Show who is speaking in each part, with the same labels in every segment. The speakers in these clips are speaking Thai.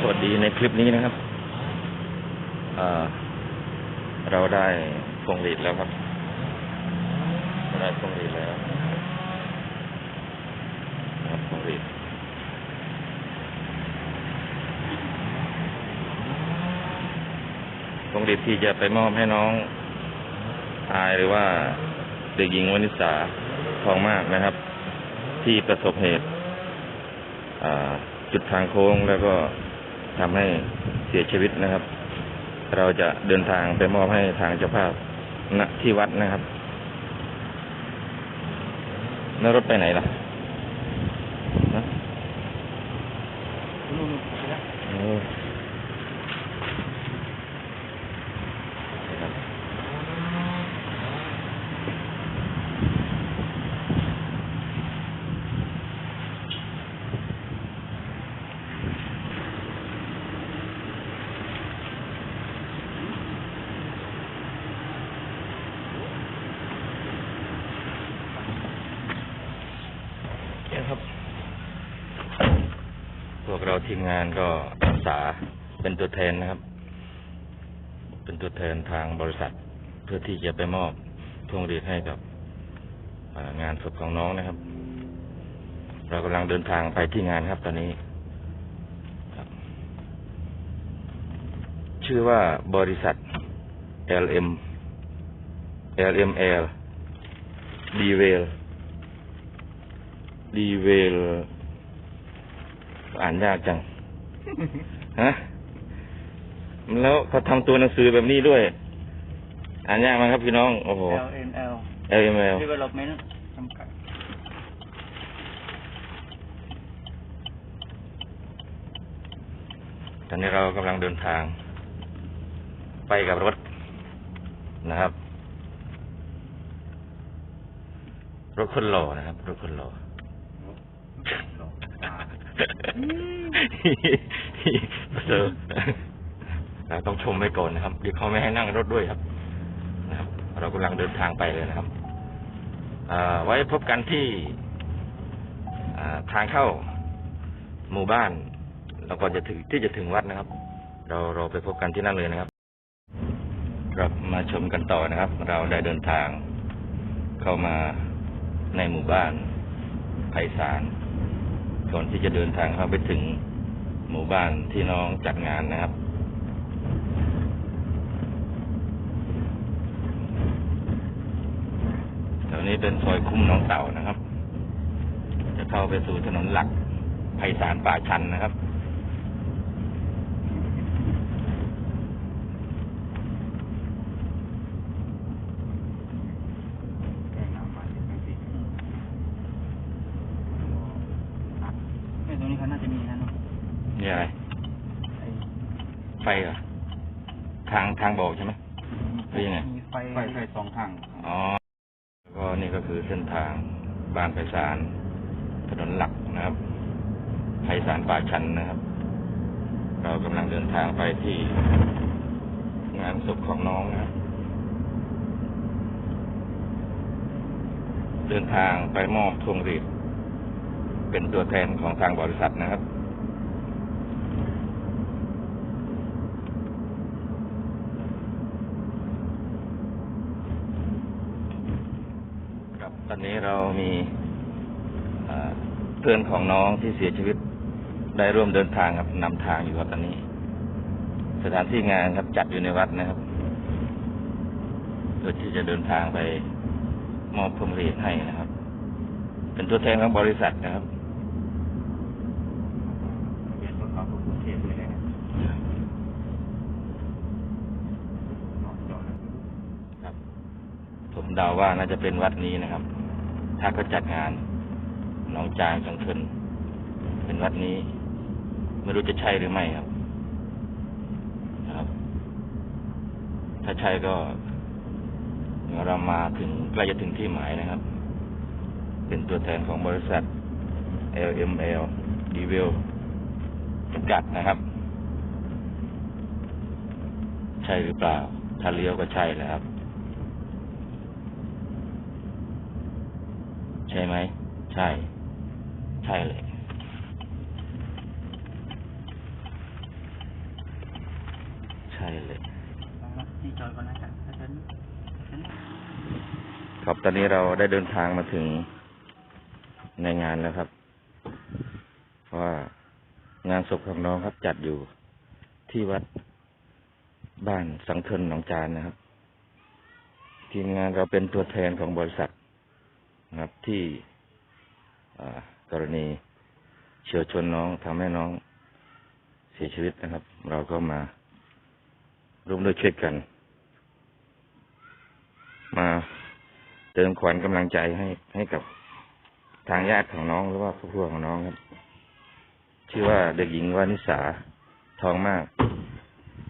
Speaker 1: สวัสดีในคลิปนี้นะครับเเราได้พวงหลีดแล้วครับเราได้พวงหลีดแล้วนะครับพวงหลีดพวงหลีดที่จะไปมอบให้น้องอายหรือว่าเด็กหญิงวนิสาทองมากนะครับ ที่ประสบเหตุจุดทางโค้งแล้วก็ ทำให้เสียชีวิตนะครับ เราจะเดินทางไปมอบให้ทางเจ้าภาพณที่วัดนะครับแล้วรถไปไหนล่ะนะโอ้ครับเครับ พวกเราทีมงานก็อาสาเป็นตัวแทนนะครับ เป็นตัวแทนทางบริษัท เพื่อที่จะไปมอบพวงหรีดให้กับงานศพของน้องนะครับ เรากำลังเดินทางไปที่งานครับ ตอนนี้ชื่อว่าบริษัท LM LML d w e l d w e l อ่านยากจัง ฮะ แล้วเขาทำตัวหนังสือแบบนี้ด้วย อ่านยากไหมครับพี่น้อง โอ้โห
Speaker 2: LML
Speaker 1: LML
Speaker 2: Development จำกัด
Speaker 1: ตอนนี้เรากำลังเดินทาง ไปกับรถนะครับ รถคนหล่อนะครับ รถคนหล่อ เจอต้องชมไว้ก่อนนะครับเดี๋ยวเขาไม่ให้นั่งรถด้วยครับ นะครับ เรากำลังเดินทางไปเลยนะครับอไว้พบกันที่ทางเข้าหมู่บ้านแล้วก็จะถึงที่จะถึงวัดนะครับ เราเราไปพบกันที่นั่นเลยนะครับครับมาชมกันต่อนะครับ เราได้เดินทางเข้ามาในหมู่บ้านไผ่สาร ก่อนที่จะเดินทางเข้าไปถึงหมู่บ้านที่น้องจัดงานนะครับ แถวนี้เป็นซอยคุ้มหน้องเต่านะครับ จะเข้าไปสู่ถนนหลักไพศาลป่าชันนะครับ
Speaker 2: ไม่ตรงนี้เขาน่าจะมีนะเนาะ
Speaker 1: นี่อะไร
Speaker 2: ไอ้
Speaker 1: ไฟเหรอทางทางบอกใช่ไหมหรือยังไง
Speaker 2: มีไฟ
Speaker 3: ไฟไฟสองข้าง
Speaker 1: อ๋อแล้วก็นี่ก็คือเส้นทางบ้านไพศาลถนนหลักนะครับไพศาลป่าชันนะครับ เรากำลังเดินทางไปที่งานศพของน้องนะครับเดินทางไปมอบพวงหรีดเป็นตัวแทนของทางบริษัทนะครับ ครับ ตอนนี้เรามีเพื่อนของน้องที่เสียชีวิตได้ร่วมเดินทางครับนำทางอยู่ครับตอนนี้ สถานที่งานครับจัดอยู่ในวัดนะครับโดยที่จะเดินทางไปมอบพวงหรีดให้นะครับ เป็นตัวแทนของบริษัทนะครับ
Speaker 3: เรียนรถเขาทุกกรุงเทพเลยนะครับ
Speaker 1: ผม เดาว่าน่าจะเป็นวัดนี้นะครับ ถ้าเขาจัดงานหนองจางจังเทินเป็นวัดนี้ ไม่รู้จะใช่หรือไม่ครับนะครับ ถ้าใช่ก็เรามาถึงใกล้จะถึงที่หมายนะครับ เป็นตัวแทนของบริษัท LML d v e l จำกัดนะครับ ใช่หรือเปล่า ถ้าเลี้ยวก็ใช่แหละครับ ใช่ไหม ใช่ ใช่เลยช่เลยครับตอนนี้เราได้เดินทางมาถึงในงานแล้วครับ เพราะว่างานศพของน้องครับจัดอยู่ที่วัดบ้านสังเทินหนองจานนะครับ ทีมงานเราเป็นตัวแทนของบริษัท นะครับที่กรณีเฉียวชนน้องทำให้น้องเสียชีวิตนะครับ เราก็มาร่วมด้วยช่วยกัน มาเติมขวัญกำลังใจให้ให้กับทางญาติของน้องหรือว่าครอบครัวของน้องครับชื่อว่าเด็กหญิงวานิสาทองมาก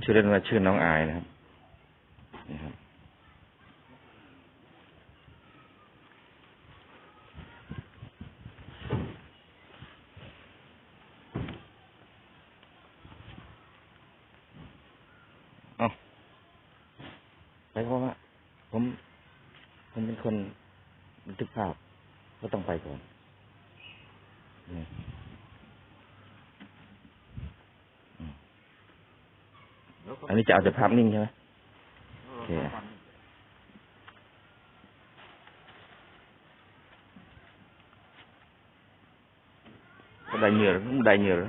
Speaker 1: ชื่อเล่นว่าชื่อน้องอายนะครับนี่ครับ เอาไปเพราะว่า ผม ผ มเป็นคนบันทึกภาพก็ต้องไปก่อนนี่อืมอันนี้จะเอาแต่ภาพนิ่งใช่ไหมโอเค có đầy nhiều rồi, không đầy nhiều rồi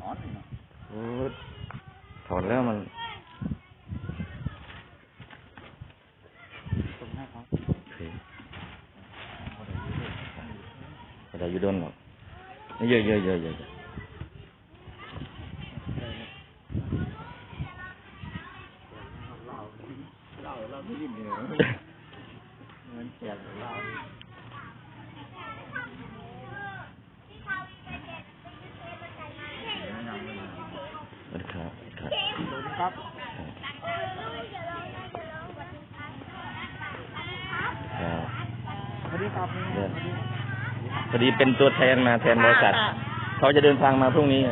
Speaker 2: นอนเลยเนาะ
Speaker 1: โอ้ถอนแล้วมัน
Speaker 2: ส่งให้เขา
Speaker 1: โอเค ก็ได้อยู่โดนหรอกเยอะเยอะเยอะเยอะเยอะ
Speaker 2: เราเราไม่ยินเลยเงินแจกเรา
Speaker 1: สวัสดีครับครับ
Speaker 2: สวัสดีครับ
Speaker 1: พอดีเป็นตัวแทนมาแทนบริษัทเขาจะเดินทางมาพรุ่งนี้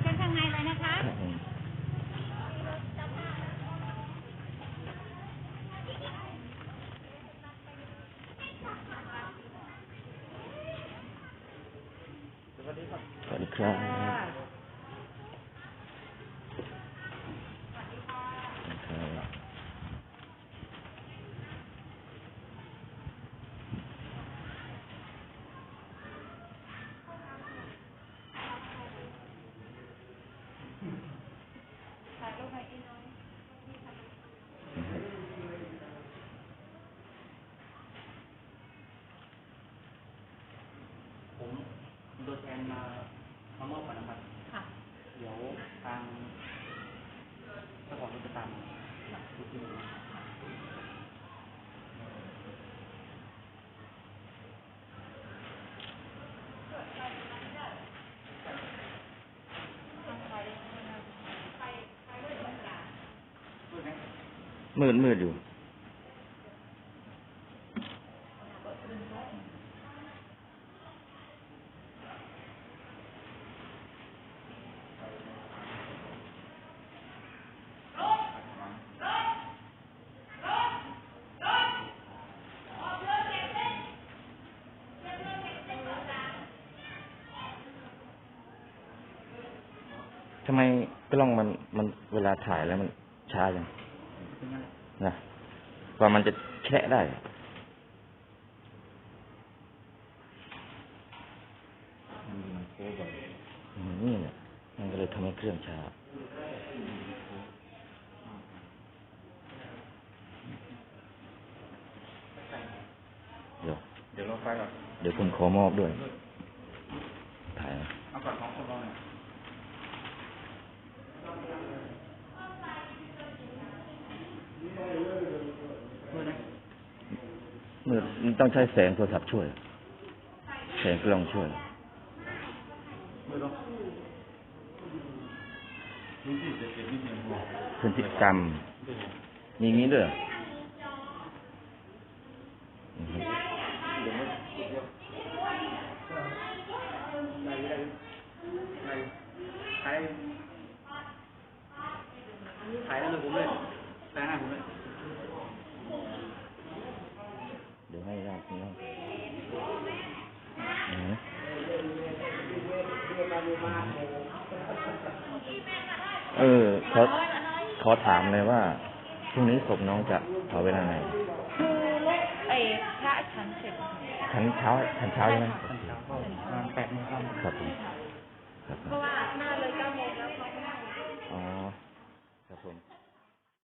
Speaker 4: เชิญข้างในเลยนะคะ
Speaker 1: ครับผมสวัสดีครับครับ
Speaker 2: ผมเป็นตัวแทนมา มามอบก่อนนะครับ
Speaker 4: ค่ะ
Speaker 2: เดี๋ยวทางเจ้าของรถจะตามทุกที่เลย
Speaker 1: มืดมืดอยู่ ทำไมกล้องมันมันเวลาถ่ายแล้วมันช้าจัง
Speaker 2: เป็นไง
Speaker 1: นะกว่ามันจะแคะได้
Speaker 3: มันโค้งแบบ
Speaker 1: อืมนี่แหละมันก็เลยทำให้เครื่องช้าเดี๋ยว
Speaker 3: เดี๋ยวเราไปก่อน
Speaker 1: เดี๋ยวผมขอมอบด้วย ถ่ายนะ
Speaker 2: เอาก่อนของคนเราเนี่ยเมื่อนะ
Speaker 1: มืดมันต้องใช้แสงโทรศัพท์ช่วย แสงกล้องช่วย
Speaker 2: เมื่อลง
Speaker 3: รู้สึกจะเป็นนิดนึง
Speaker 1: พฤติกรรม มีงี้ด้วยเหรออือฮึ
Speaker 2: ขายขายแล้วเลยผมเลยขายหน้าผมเลย
Speaker 1: เออขอขอถามเลยว่าพรุ่งนี้ศพน้องจะเผาเวลาไหน
Speaker 4: คือรถไอ้พระฉันเสร็จ
Speaker 1: ทันเช้าทันเช้าใช่ไหม
Speaker 2: ตอนเช้าก็ประมาณแปดโมงเช้า
Speaker 1: ครับผมครับ
Speaker 4: เพราะว่าหน้าเลยเก้าโมงแล้วเขา
Speaker 1: อ๋อครับผม